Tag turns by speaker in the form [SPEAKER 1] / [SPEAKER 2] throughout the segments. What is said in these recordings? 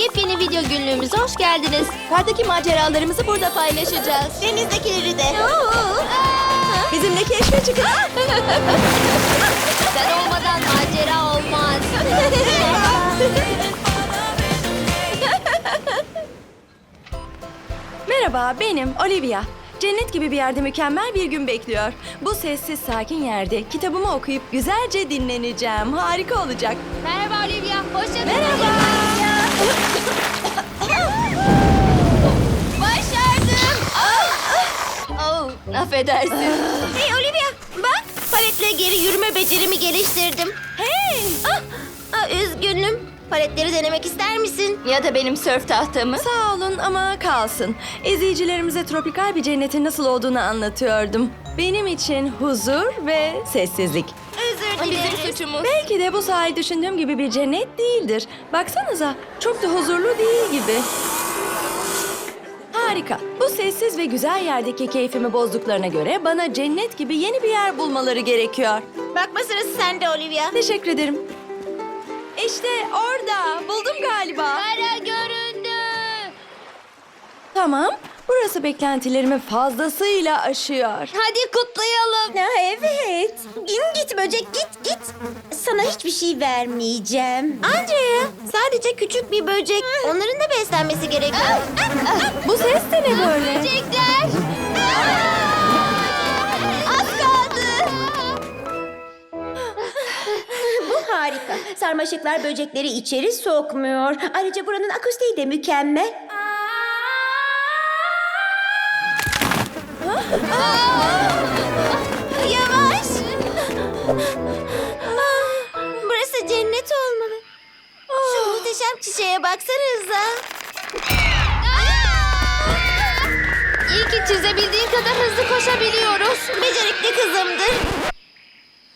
[SPEAKER 1] Yepyeni video günlüğümüze hoş geldiniz. Kardaki maceralarımızı burada paylaşacağız.
[SPEAKER 2] Denizdekileri de.
[SPEAKER 3] Bizimle keşfe çıkın.
[SPEAKER 1] Sen olmadan macera olmaz.
[SPEAKER 3] Merhaba, benim Olivia. Cennet gibi bir yerde mükemmel bir gün bekliyor. Bu sessiz sakin yerde kitabımı okuyup güzelce dinleneceğim. Harika olacak.
[SPEAKER 1] Merhaba Olivia, hoşça kal.
[SPEAKER 3] Merhaba.
[SPEAKER 1] Başardım. Oh, affedersin.
[SPEAKER 2] Hey Olivia bak paletle geri yürüme becerimi geliştirdim.
[SPEAKER 3] Hey!
[SPEAKER 2] Ah, ah, üzgünüm. Paletleri denemek ister misin?
[SPEAKER 1] Ya da benim sörf tahtamı.
[SPEAKER 3] Sağ olun ama kalsın. İzleyicilerimize tropikal bir cennetin nasıl olduğunu anlatıyordum. Benim için huzur ve sessizlik.
[SPEAKER 2] Özür dilerim.
[SPEAKER 1] Bizim suçumuz.
[SPEAKER 3] Belki de bu sahil düşündüğüm gibi bir cennet değildir. Baksanıza, çok da huzurlu değil gibi. Harika. Bu sessiz ve güzel yerdeki keyfimi bozduklarına göre bana cennet gibi yeni bir yer bulmaları gerekiyor.
[SPEAKER 2] Bakma sırası sende Olivia.
[SPEAKER 3] Teşekkür ederim. İşte orada. Buldum galiba.
[SPEAKER 1] Kara göründü.
[SPEAKER 3] Tamam. Burası beklentilerimi fazlasıyla aşıyor.
[SPEAKER 1] Hadi kutlayalım.
[SPEAKER 2] Böcek git git. Sana hiçbir şey vermeyeceğim. Andrea sadece küçük bir böcek. Onların da beslenmesi gerekiyor.
[SPEAKER 3] Bu ses de ne böyle?
[SPEAKER 1] Böcekler.
[SPEAKER 2] Az kaldı. Bu harika. Sarmaşıklar böcekleri içeri sokmuyor. Ayrıca buranın akustiği de mükemmel. Yavaş. Burası cennet olmalı. Şu muhteşem çiçeğe baksanıza.
[SPEAKER 1] İyi ki çizebildiğin kadar hızlı koşabiliyoruz.
[SPEAKER 2] Becerikli kızımdır.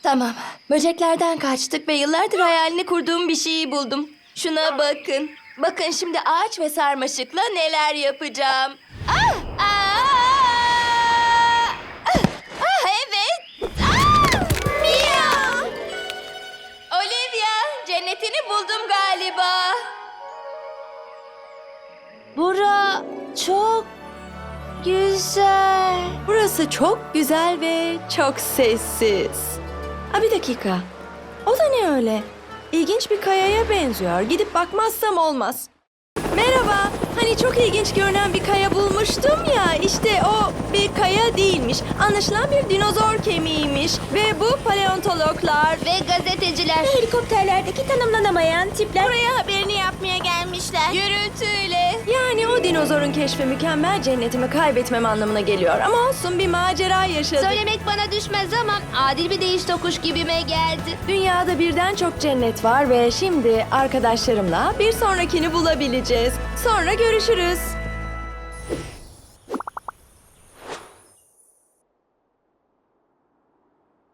[SPEAKER 1] Tamam. Böceklerden kaçtık ve yıllardır hayalini kurduğum bir şeyi buldum. Şuna bakın. Bakın şimdi ağaç ve sarmaşıkla neler yapacağım. Ah! Cennetini buldum galiba. Bura çok güzel.
[SPEAKER 3] Burası çok güzel ve çok sessiz. Ha bir dakika. O da ne öyle? İlginç bir kayaya benziyor. Gidip bakmazsam olmaz. Hani çok ilginç görünen bir kaya bulmuştum ya. İşte o bir kaya değilmiş. Anlaşılan bir dinozor kemiğiymiş. Ve bu paleontologlar
[SPEAKER 1] Ve gazeteciler.
[SPEAKER 2] Helikopterlerdeki tanımlanamayan tipler buraya haberini yapmaya gelmişler.
[SPEAKER 1] Gürültüyle.
[SPEAKER 3] Dinozorun keşfi mükemmel cennetimi kaybetmem anlamına geliyor. Ama olsun bir macera yaşadık.
[SPEAKER 1] Söylemek bana düşmez ama adil bir değiş tokuş gibime geldi.
[SPEAKER 3] Dünyada birden çok cennet var ve şimdi arkadaşlarımla bir sonrakini bulabileceğiz. Sonra görüşürüz.